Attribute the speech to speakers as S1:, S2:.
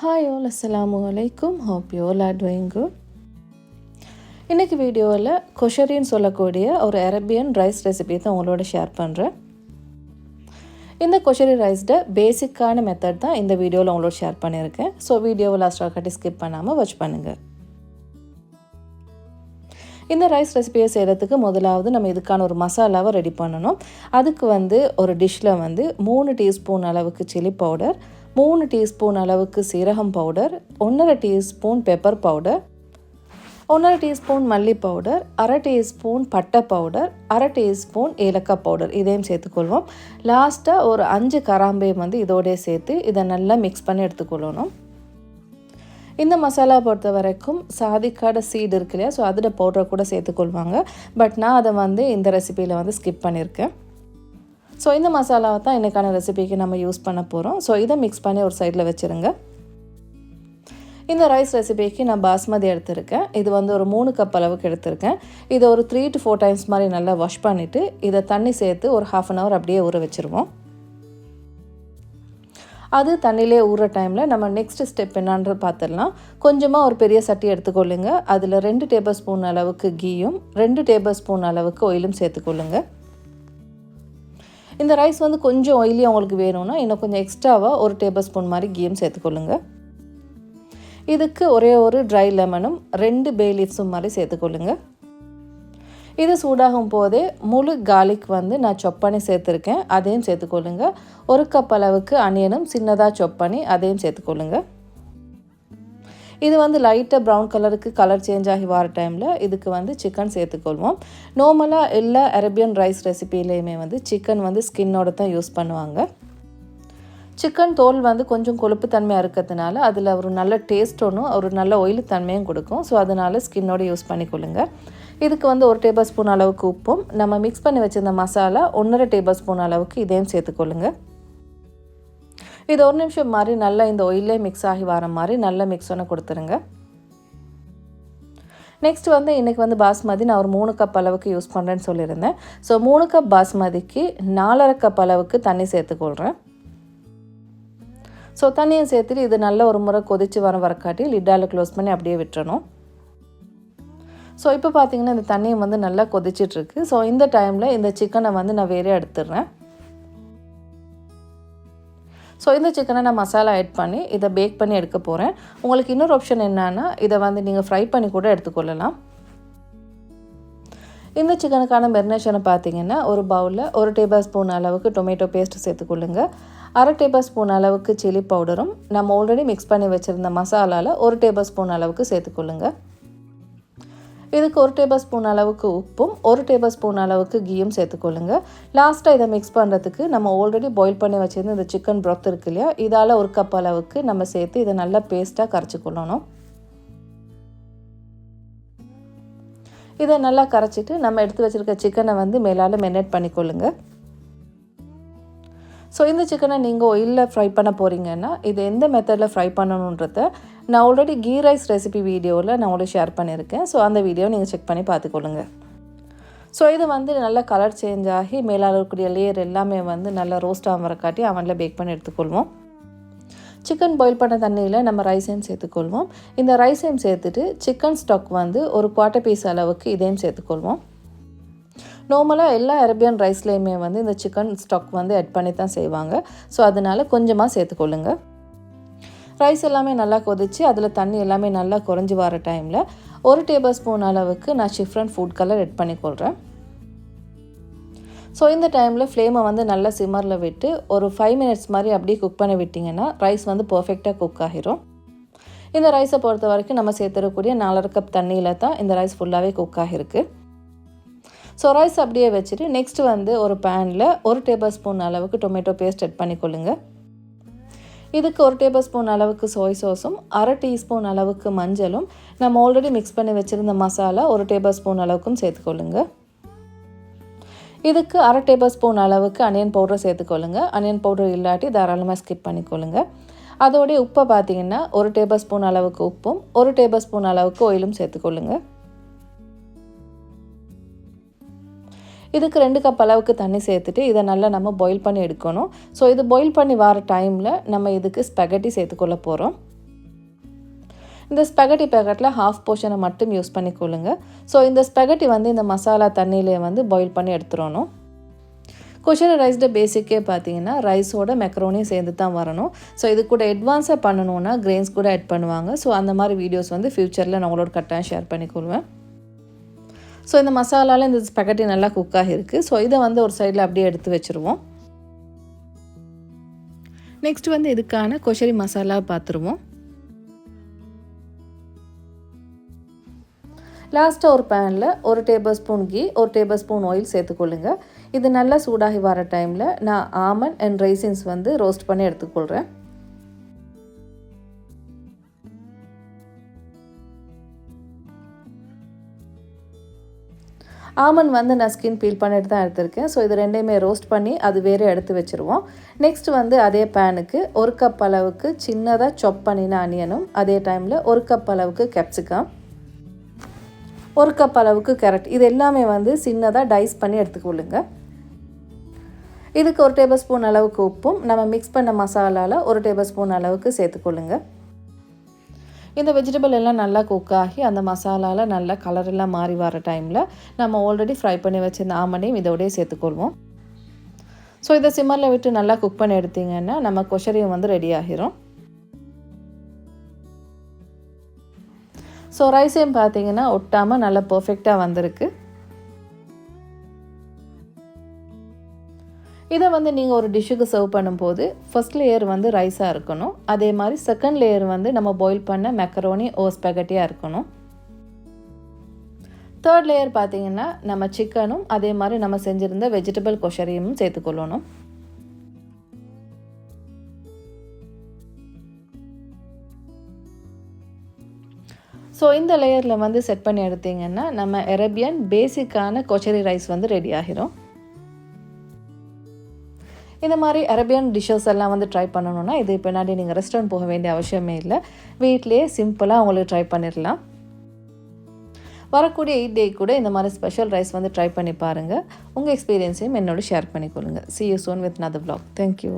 S1: Hi all அஸ்ஸலாமு அலைக்கும் hope you all are doing good. இன்றைக்கி வீடியோவில் கொஷரின்னு சொல்லக்கூடிய ஒரு அரேபியன் ரைஸ் ரெசிபி தான் உங்களோட ஷேர் பண்ணுறேன் இந்த கொஷரி ரைஸ்ட பேசிக்கான மெத்தட் தான் இந்த வீடியோவில் உங்களோட ஷேர் பண்ணியிருக்கேன். ஸோ வீடியோவை லாஸ்ட்டாக கட்டி ஸ்கிப் பண்ணாமல் வாட்ச் பண்ணுங்கள் இந்த ரைஸ் ரெசிபியை செய்கிறதுக்கு முதலாவது நம்ம இதுக்கான ஒரு மசாலாவை ரெடி பண்ணணும். அதுக்கு வந்து ஒரு டிஷ்ஷில் வந்து மூணு டீஸ்பூன் அளவுக்கு சில்லி பவுடர் மூணு டீஸ்பூன் அளவுக்கு சீரகம் பவுடர் ஒன்றரை டீஸ்பூன் பெப்பர் பவுடர் ஒன்றரை டீஸ்பூன் மல்லி பவுடர் அரை டீஸ்பூன் பட்டை பவுடர் அரை டீஸ்பூன் ஏலக்காய் பவுடர் இதையும் சேர்த்துக்கொள்வோம். லாஸ்ட்டாக ஒரு அஞ்சு கராம்பையும் வந்து இதோடய சேர்த்து இதை நல்லா மிக்ஸ் பண்ணி எடுத்துக்கொள்ளணும். இந்த மசாலா பொறுத்த வரைக்கும் சாதிக்காட சீடு இருக்கு இல்லையா ஸோ அதில் பவுடர் கூட சேர்த்துக்கொள்வாங்க. பட் நான் அதை வந்து இந்த ரெசிபியில் வந்து ஸ்கிப் பண்ணியிருக்கேன். ஸோ இந்த மசாலாவை தான் இன்றைக்கான ரெசிபிக்கு நம்ம யூஸ் பண்ண போகிறோம் ஸோ இதை மிக்ஸ் பண்ணி ஒரு சைடில் வச்சுருங்க. இந்த ரைஸ் ரெசிபிக்கு நான் பாஸ்மதி எடுத்திருக்கேன். இது வந்து ஒரு மூணு கப் அளவுக்கு எடுத்திருக்கேன். இதை ஒரு த்ரீ டு ஃபோர் டைம்ஸ் மாதிரி நல்லா வாஷ் பண்ணிவிட்டு இதை தண்ணி சேர்த்து ஒரு ஹாஃப் அன் ஹவர் அப்படியே ஊற வச்சுருவோம். அது தண்ணியிலே ஊற டைமில் நம்ம நெக்ஸ்ட் ஸ்டெப் என்னான்றது பார்த்துடலாம். கொஞ்சமாக ஒரு பெரிய சட்டி எடுத்துக்கொள்ளுங்க. அதில் ரெண்டு டேபிள் ஸ்பூன் அளவுக்கு கீயும் ரெண்டு டேபிள் ஸ்பூன் அளவுக்கு ஒயிலும் சேர்த்துக்கொள்ளுங்கள் இந்த ரைஸ் வந்து கொஞ்சம் ஆயிலி உங்களுக்கு வேணும்னா இன்னும் கொஞ்சம் எக்ஸ்ட்ராவாக ஒரு டேபிள் ஸ்பூன் மாதிரி கீயும் சேர்த்துக்கொள்ளுங்க இதுக்கு ஒரே ஒரு ட்ரை லெமனும் ரெண்டு பே லீஃப்ஸும் மாதிரி சேர்த்துக்கொள்ளுங்க இது சூடாகும் போதே முழு கார்லிக் வந்து நான் சொப் பண்ணி சேர்த்துருக்கேன் அதையும் சேர்த்துக்கொள்ளுங்க ஒரு கப் அளவுக்கு அனியனும் சின்னதாக சொப் பண்ணி அதையும் சேர்த்துக்கொள்ளுங்கள் இது வந்து லைட்டாக ப்ரௌன் கலருக்கு கலர் சேஞ்ச் ஆகி வர டைமில் இதுக்கு வந்து சிக்கன் சேர்த்துக்கொள்வோம். நார்மலாக எல்லா அரேபியன் ரைஸ் ரெசிபிலையுமே வந்து சிக்கன் வந்து ஸ்கின்னோட தான் யூஸ் பண்ணுவாங்க. சிக்கன் தோல் வந்து கொஞ்சம் கொழுப்பு தன்மையாக இருக்கிறதுனால அதில் ஒரு நல்ல டேஸ்ட் ஒன்றும் ஒரு நல்ல ஒயில் தன்மையும் கொடுக்கும். ஸோ அதனால் ஸ்கின்னோட யூஸ் பண்ணிக்கொள்ளுங்க. இதுக்கு வந்து ஒரு டேபிள் ஸ்பூன் அளவுக்கு உப்பும். நம்ம மிக்ஸ் பண்ணி வச்சுருந்த மசாலா ஒன்றரை டேபிள் ஸ்பூன் அளவுக்கு இதையும் சேர்த்துக்கொள்ளுங்கள் இது ஒரு நிமிஷம் மாதிரி நல்லா இந்த ஒயிலே மிக்ஸ் ஆகி வர மாதிரி நல்ல மிக்ஸ் பண்ண கொடுத்துருங்க. நெக்ஸ்ட் வந்து இன்றைக்கி வந்து பாஸ்மதி நான் ஒரு மூணு கப் அளவுக்கு யூஸ் பண்ணுறேன்னு சொல்லியிருந்தேன். ஸோ மூணு கப் பாஸ்மதிக்கு நாலரை கப் அளவுக்கு தண்ணி சேர்த்துக்கொள்கிறேன் ஸோ தண்ணியை சேர்த்துட்டு இது நல்ல ஒரு முறை கொதித்து வர வரக்காட்டி லிட்டால் க்ளோஸ் பண்ணி அப்படியே விட்டுறணும். ஸோ இப்போ பார்த்தீங்கன்னா இந்த தண்ணியை வந்து நல்லா கொதிச்சிட்ருக்கு ஸோ இந்த டைமில் இந்த சிக்கனை வந்து நான் வேறே எடுத்துடுறேன். ஸோ இந்த சிக்கனை நான் மசாலா ஆட் பண்ணி இதை பேக் பண்ணி எடுக்க போகிறேன் உங்களுக்கு இன்னொரு ஆப்ஷன் என்னென்னா இதை வந்து நீங்கள் ஃப்ரை பண்ணி கூட எடுத்துக்கொள்ளலாம். இந்த சிக்கனுக்கான மெரினேஷனை பார்த்தீங்கன்னா ஒரு பவுலில் ஒரு டேபிள் ஸ்பூன் அளவுக்கு டொமேட்டோ பேஸ்ட் சேர்த்துக்கொள்ளுங்க அரை டேபிள் ஸ்பூன் அளவுக்கு சில்லி பவுடரும் நம்ம ஆல்ரெடி மிக்ஸ் பண்ணி வச்சுருந்த மசாலாவில் ஒரு டேபிள் ஸ்பூன் அளவுக்கு சேர்த்துக்கொள்ளுங்கள் இதுக்கு ஒரு டேபிள் ஸ்பூன் அளவுக்கு உப்பும் ஒரு டேபிள் ஸ்பூன் அளவுக்கு கீயும் சேர்த்துக்கொள்ளுங்க லாஸ்ட்டாக இதை மிக்ஸ் பண்ணுறதுக்கு நம்ம ஆல்ரெடி பாயில் பண்ணி வச்சுருந்த இந்த சிக்கன் ப்ரொத் இருக்கு இல்லையா? இதால் ஒரு கப் அளவுக்கு நம்ம சேர்த்து இதை நல்லா பேஸ்ட்டாக கரைச்சி கொள்ளணும். இதை நல்லா கரைச்சிட்டு நம்ம எடுத்து வச்சுருக்க சிக்கனை வந்து மேலால் மெரினேட் பண்ணிக்கொள்ளுங்கள் ஸோ இந்த சிக்கனை நீங்கள் ஒயிலில் ஃப்ரை பண்ண போகிறீங்கன்னா இது எந்த மெத்தடில் ஃப்ரை பண்ணணுன்றத நான் ஆல்ரெடி கீ ரைஸ் ரெசிபி வீடியோவில் நான் உங்களுக்கு ஷேர் பண்ணியிருக்கேன். ஸோ அந்த வீடியோ நீங்கள் செக் பண்ணி பார்த்துக்கொள்ளுங்க. ஸோ இது வந்து நல்லா கலர் சேஞ்ச் ஆகி மேலாளர்கூடிய இருக்கக்கூடிய லேயர் எல்லாமே வந்து நல்லா ரோஸ்ட் ஆகிற காட்டி அவனில் பேக் பண்ணி எடுத்துக்கொள்வோம். சிக்கன் பாயில் பண்ண தண்ணியில் நம்ம ரைஸையும் சேர்த்துக்கொள்வோம். இந்த ரைஸையும் சேர்த்துட்டு சிக்கன் ஸ்டாக் வந்து ஒரு குவாட்டர் பீஸ் அளவுக்கு இதையும் சேர்த்துக்கொள்வோம். நார்மலாக எல்லா அரேபியன் ரைஸ்லேயுமே வந்து இந்த சிக்கன் ஸ்டாக் வந்து ஆட் பண்ணி தான் செய்வாங்க. ஸோ அதனால் கொஞ்சமாக சேர்த்துக்கொள்ளுங்க. ரைஸ் எல்லாமே நல்லா கொதித்து அதில் தண்ணி எல்லாமே நல்லா குறைஞ்சி வர டைமில் ஒரு டேபிள் ஸ்பூன் அளவுக்கு நான் ஷிஃப்ரன் ஃபுட் கலர் ஆட் பண்ணிக்கொள்கிறேன் ஸோ இந்த டைமில் ஃப்ளேமை வந்து நல்லா சிம்மரில் விட்டு ஒரு ஃபைவ் மினிட்ஸ் மாதிரி அப்படியே குக் பண்ணி விட்டிங்கன்னா ரைஸ் வந்து பர்ஃபெக்டாக குக் ஆகிரும். இந்த ரைஸை பொறுத்த வரைக்கும் நம்ம சேர்த்துடக்கூடிய நாலரை கப் தண்ணியில் தான் இந்த ரைஸ் ஃபுல்லாகவே குக் ஆகிருக்கு. ஸோ ரைஸ் அப்படியே வச்சுட்டு நெக்ஸ்ட் வந்து ஒரு பேனில் ஒரு டேபிள் ஸ்பூன் அளவுக்கு டொமேட்டோ பேஸ்ட் ஆட் பண்ணிக்கொள்ளுங்க. இதுக்கு ஒரு டேபிள் ஸ்பூன் அளவுக்கு சோய் சாஸும் அரை டீஸ்பூன் அளவுக்கு மஞ்சளும் நம்ம ஆல்ரெடி மிக்ஸ் பண்ணி வச்சுருந்த மசாலா ஒரு டேபிள் ஸ்பூன் அளவுக்கும் சேர்த்துக்கொள்ளுங்க. இதுக்கு அரை டேபிள் ஸ்பூன் அளவுக்கு அனியன் பவுடர் சேர்த்துக்கொள்ளுங்க. அனியன் பவுடர் இல்லாட்டி தாராளமாக ஸ்கிப் பண்ணிக்கொள்ளுங்க. அதோடைய உப்பை பார்த்தீங்கன்னா ஒரு டேபிள் ஸ்பூன் அளவுக்கு உப்பும் ஒரு டேபிள் ஸ்பூன் அளவுக்கு ஒயிலும் சேர்த்துக்கொள்ளுங்கள் இதுக்கு ரெண்டு கப் அளவுக்கு தண்ணி சேர்த்துட்டு இதை நல்லா நம்ம பாயில் பண்ணி எடுக்கணும். ஸோ இது பாயில் பண்ணி வர டைமில் நம்ம இதுக்கு ஸ்பெகட்டி சேர்த்துக்கொள்ள போகிறோம் இந்த ஸ்பெகட்டி பேக்கெட்டில் ஹாஃப் போர்ஷனை மட்டும் யூஸ் பண்ணிக்கொள்ளுங்க ஸோ இந்த ஸ்பெகட்டி வந்து இந்த மசாலா தண்ணியிலே வந்து பாயில் பண்ணி எடுத்துடணும். கொஷரி ரைஸ்டு பேசிக்கே பார்த்தீங்கன்னா ரைஸோட மெக்ரோனியும் சேர்ந்து தான் வரணும். ஸோ இது கூட அட்வான்ஸாக பண்ணணுன்னா கிரெயின்ஸ் கூட ஆட் பண்ணுவாங்க. ஸோ அந்த மாதிரி வீடியோஸ் வந்து ஃப்யூச்சரில் நான் உங்களோட கட்டாயம் ஷேர் பண்ணிக்கொள்வேன். ஸோ இந்த மசாலாவில் இந்த ஸ்பெகட்டி நல்லா குக் ஆகிருக்கு ஸோ இதை வந்து ஒரு சைடில் அப்படியே எடுத்து வச்சுருவோம். நெக்ஸ்ட் வந்து இதுக்கான கொஷரி மசாலா பார்த்துருவோம் லாஸ்ட்டாக ஒரு பேனில் ஒரு டேபிள் ஸ்பூன் கீ ஒரு டேபிள் ஸ்பூன் ஆயில் சேர்த்துக்கொள்ளுங்க. இது நல்லா சூடாகி வர டைமில் நான் ஆமன் அண்ட் ரைசின்ஸ் வந்து ரோஸ்ட் பண்ணி எடுத்துக்கொள்கிறேன் ஆமன் வந்து நான் ஸ்கின் பீல் பண்ணிட்டு தான் எடுத்திருக்கேன். ஸோ இது ரெண்டையுமே ரோஸ்ட் பண்ணி அது வேறு எடுத்து வச்சுருவோம். நெக்ஸ்ட் வந்து அதே பேனுக்கு ஒரு கப் அளவுக்கு சின்னதாக சொப் பண்ணின அனியனும் அதே டைமில் ஒரு கப் அளவுக்கு கேப்சிகம் ஒரு கப் அளவுக்கு கேரட் இது எல்லாமே வந்து சின்னதாக டைஸ் பண்ணி எடுத்துக்கொள்ளுங்க இதுக்கு ஒரு டேபிள் ஸ்பூன் அளவுக்கு உப்பும். நம்ம மிக்ஸ் பண்ண மசாலாவில் ஒரு டேபிள் ஸ்பூன் அளவுக்கு சேர்த்துக்கொள்ளுங்கள் இந்த வெஜிடபிள் எல்லாம் நல்லா குக் ஆகி அந்த மசாலாவில் நல்லா கலர் எல்லாம் மாறி வர டைமில் நம்ம ஆல்ரெடி ஃப்ரை பண்ணி வச்சிருந்த ஆமனையும் இதோடய சேர்த்துக்கொள்வோம். ஸோ இதை சிம்மரில் விட்டு நல்லா குக் பண்ணி எடுத்திங்கன்னா நம்ம கொஷரியும் வந்து ரெடி ஆகிரும். ஸோ ரைஸையும் பார்த்தீங்கன்னா ஒட்டாமல் நல்லா பர்ஃபெக்டாக வந்திருக்கு. இதை வந்து நீங்கள் ஒரு டிஷ்ஷுக்கு சர்வ் பண்ணும்போது ஃபர்ஸ்ட் லேயர் வந்து ரைஸாக இருக்கணும். அதே மாதிரி செகண்ட் லேயர் வந்து நம்ம பாயில் பண்ண மெக்கரோனி ஓ ஸ்பெகட்டியாக இருக்கணும். தேர்ட் லேயர் பார்த்தீங்கன்னா நம்ம சிக்கனும் அதே மாதிரி நம்ம செஞ்சுருந்த வெஜிடபிள் கொஷரியும் சேர்த்துக்கொள்ளணும். ஸோ இந்த லேயரில் வந்து செட் பண்ணி எடுத்தீங்கன்னா நம்ம அரேபியன் பேசிக்கான கொச்சரி ரைஸ் வந்து ரெடி ஆகிரும். இந்த மாதிரி அரேபியன் டிஷ்ஷஸ் எல்லாம் வந்து ட்ரை பண்ணணுன்னா இது பின்னாடி நீங்கள் ரெஸ்டாரண்ட் போக வேண்டிய அவசியமே இல்லை. வீட்லேயே சிம்பிளாக உங்களுக்கு ட்ரை பண்ணிடலாம் வரக்கூடிய எயிட் டே கூட இந்த மாதிரி ஸ்பெஷல் ரைஸ் வந்து ட்ரை பண்ணி பாருங்கள் உங்கள் எக்ஸ்பீரியன்ஸையும் என்னோட share பண்ணிக்கொள்ளுங்கள் see you soon with another vlog thank you